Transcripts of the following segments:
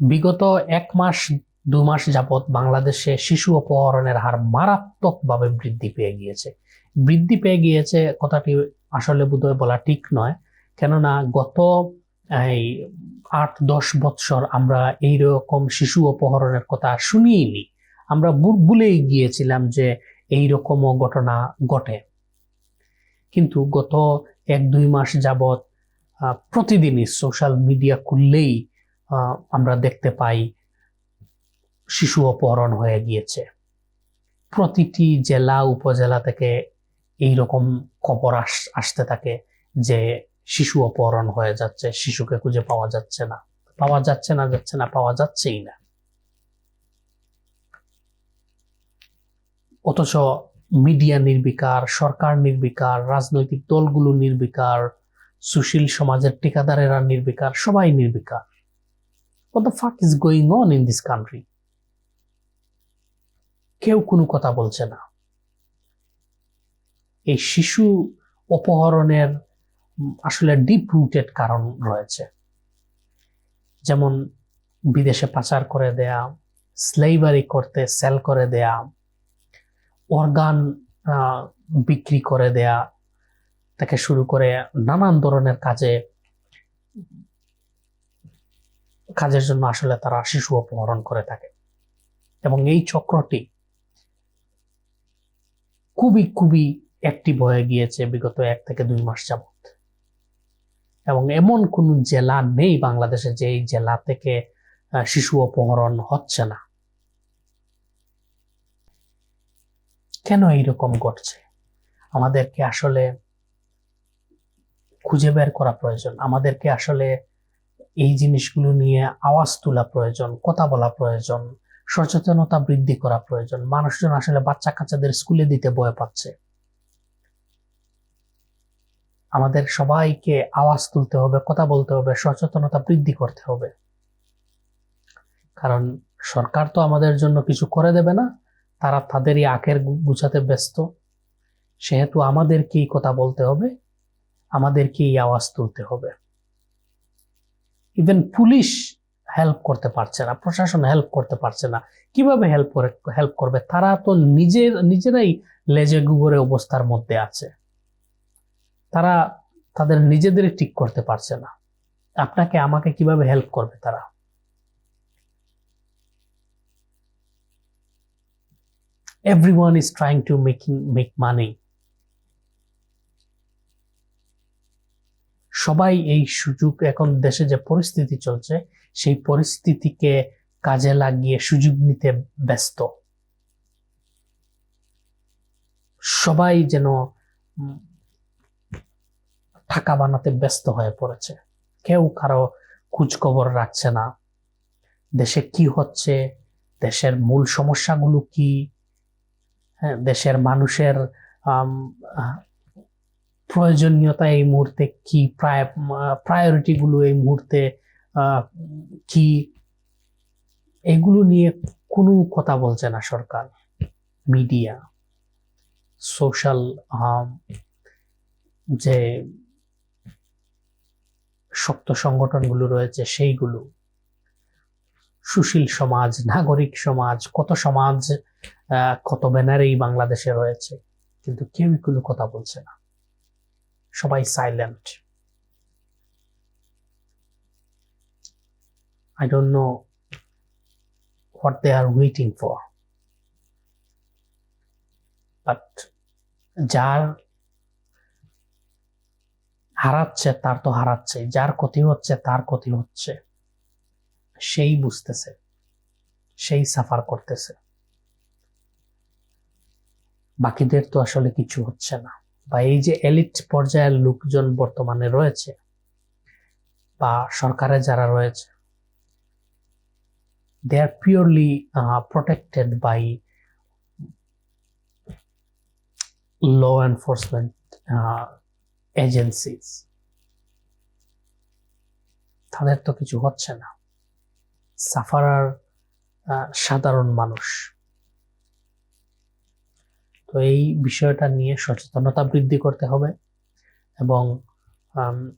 বিগত এক মাস, দু মাস যাবৎ বাংলাদেশে শিশু অপহরণের হার মারাত্মকভাবে বৃদ্ধি পেয়ে গিয়েছে। বৃদ্ধি পেয়ে গিয়েছে কথাটি আসলে বোধহয় বলা ঠিক নয়। কেননা গত, এই, আট, দশ বৎসর আমরা এইরকম শিশু অপহরণের কথা শুনিনি আমরা ভুলেই গিয়েছিলাম যে এই এইরকমও ঘটনা ঘটে। কিন্তু গত এক, দুই মাস যাবৎ প্রতিদিনই সোশ্যাল মিডিয়া খুললেই আমরা দেখতে পাই শিশু অপহরণ হয়ে গিয়েছে। প্রতিটি জেলা, উপজেলা থেকে এই রকম খবর আস- আসতে থাকে যে শিশু অপহরণ হয়ে যাচ্ছে, শিশুকে খুঁজে পাওয়া যাচ্ছে না। পাওয়া যাচ্ছে না যাচ্ছে না, পাওয়া যাচ্ছেই না। অথচ মিডিয়া নির্বিকার, সরকার নির্বিকার, রাজনৈতিক দলগুলো নির্বিকার, সুশীল সমাজের ঠিকাদারেরা নির্বিকার, সবাই নির্বিকার। What the fuck is going on in this country? কেউ কোনো কথা বলছে না এই শিশু অপহরণের আসলে ডিপ রুটেড কারণ রয়েছে যেমন বিদেশে পাচার করে দেয়া স্লেভারি করতে সেল করে দেয়া অর্গান বিক্রি করে দেয়া থেকে শুরু করে নানান ধরনের কাজে কাজের জন্য আসলে তারা শিশু অপহরণ করে থাকে। এবং এই চক্রটি খুবই খুবই অ্যাক্টিভ হয়ে গিয়েছে বিগত এক থেকে দুই মাস যাবত এবং এমন কোন জেলা নেই বাংলাদেশে যে এই জেলা থেকে শিশু অপহরণ হচ্ছে না। কেন এইরকম ঘটছে? আমাদেরকে আসলে খুঁজে বের করা প্রয়োজন। আমাদেরকে আসলে এই জিনিসগুলো নিয়ে আওয়াজ তোলা প্রয়োজন, কথা বলা প্রয়োজন, সচেতনতা বৃদ্ধি করা প্রয়োজন। মানুষজন আসলে বাচ্চা কাচ্চাদের স্কুলে দিতে ভয় পাচ্ছে। আমাদের সবাইকে আওয়াজ তুলতে হবে, কথা বলতে হবে, সচেতনতা বৃদ্ধি করতে হবে। কারণ সরকার তো আমাদের জন্য কিছু করে দেবে না, তারা তাদেরই আখের গুছাতে ব্যস্ত। সেহেতু আমাদেরকেই কথা বলতে হবে, আমাদেরকেই আওয়াজ তুলতে হবে। ইভেন পুলিশ হেল্প করতে পারছে না, প্রশাসন হেল্প করতে পারছে না। কীভাবে হেল্প করে হেল্প করবে? তারা তো নিজের, নিজেরাই লেজে গুবরে অবস্থার মধ্যে আছে। তারা তাদের নিজেদেরই ঠিক করতে পারছে না। আপনাকে, আমাকে কীভাবে হেল্প করবে তারা? Everyone is trying to making make money সবাই এই সুযোগ এখন দেশে যে পরিস্থিতি চলছে সেই পরিস্থিতিকে কাজে লাগিয়ে সুযোগ নিতে ব্যস্ত। সবাই যেন টাকা বানাতে ব্যস্ত হয়ে পড়েছে। কেউ কারও খোঁজ খবর রাখছে না। দেশে কি হচ্ছে? দেশের মূল সমস্যাগুলো কি? হ্যাঁ, দেশের মানুষের প্রয়োজনীয়তা এই মুহূর্তে কি? প্রায় প্রায়োরিটি গুলো এই মুহূর্তে কি? এগুলো নিয়ে কোনো কথা বলছে না সরকার মিডিয়া সোশ্যাল যে শক্ত সংগঠনগুলো রয়েছে সেইগুলো। সুশীল সমাজ, নাগরিক সমাজ, কত সমাজ কত ব্যানারেই বাংলাদেশে রয়েছে, কিন্তু কেউই কোনো কথা বলছে না। সবাই silent I don't know what they are waiting for but যার হারাচ্ছে, তার তো হারাচ্ছে। যার ক্ষতি হচ্ছে, তার ক্ষতি হচ্ছে। সেই বুঝতেছে। সেই সাফার করতেছে। বাকিদের তো আসলে কিছু হচ্ছে না। বা এই যে এলিট পর্যায়ের লোকজন বর্তমানে রয়েছে বা সরকারে যারা রয়েছে they are purely protected by law enforcement agencies তাদের তো কিছু হচ্ছে না। সাফারার সাধারণ মানুষ। তো এই বিষয়টা নিয়ে সচেতনতা বৃদ্ধি করতে হবে এবং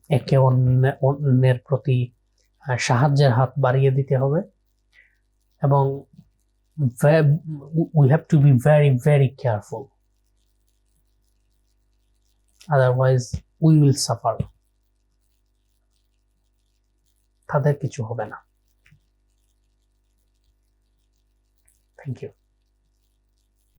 একে অন্য- অন্যের প্রতি সাহায্যের হাত বাড়িয়ে দিতে হবে এবং we have to be very very careful otherwise we will suffer তাদের কিছু হবে না। Thank you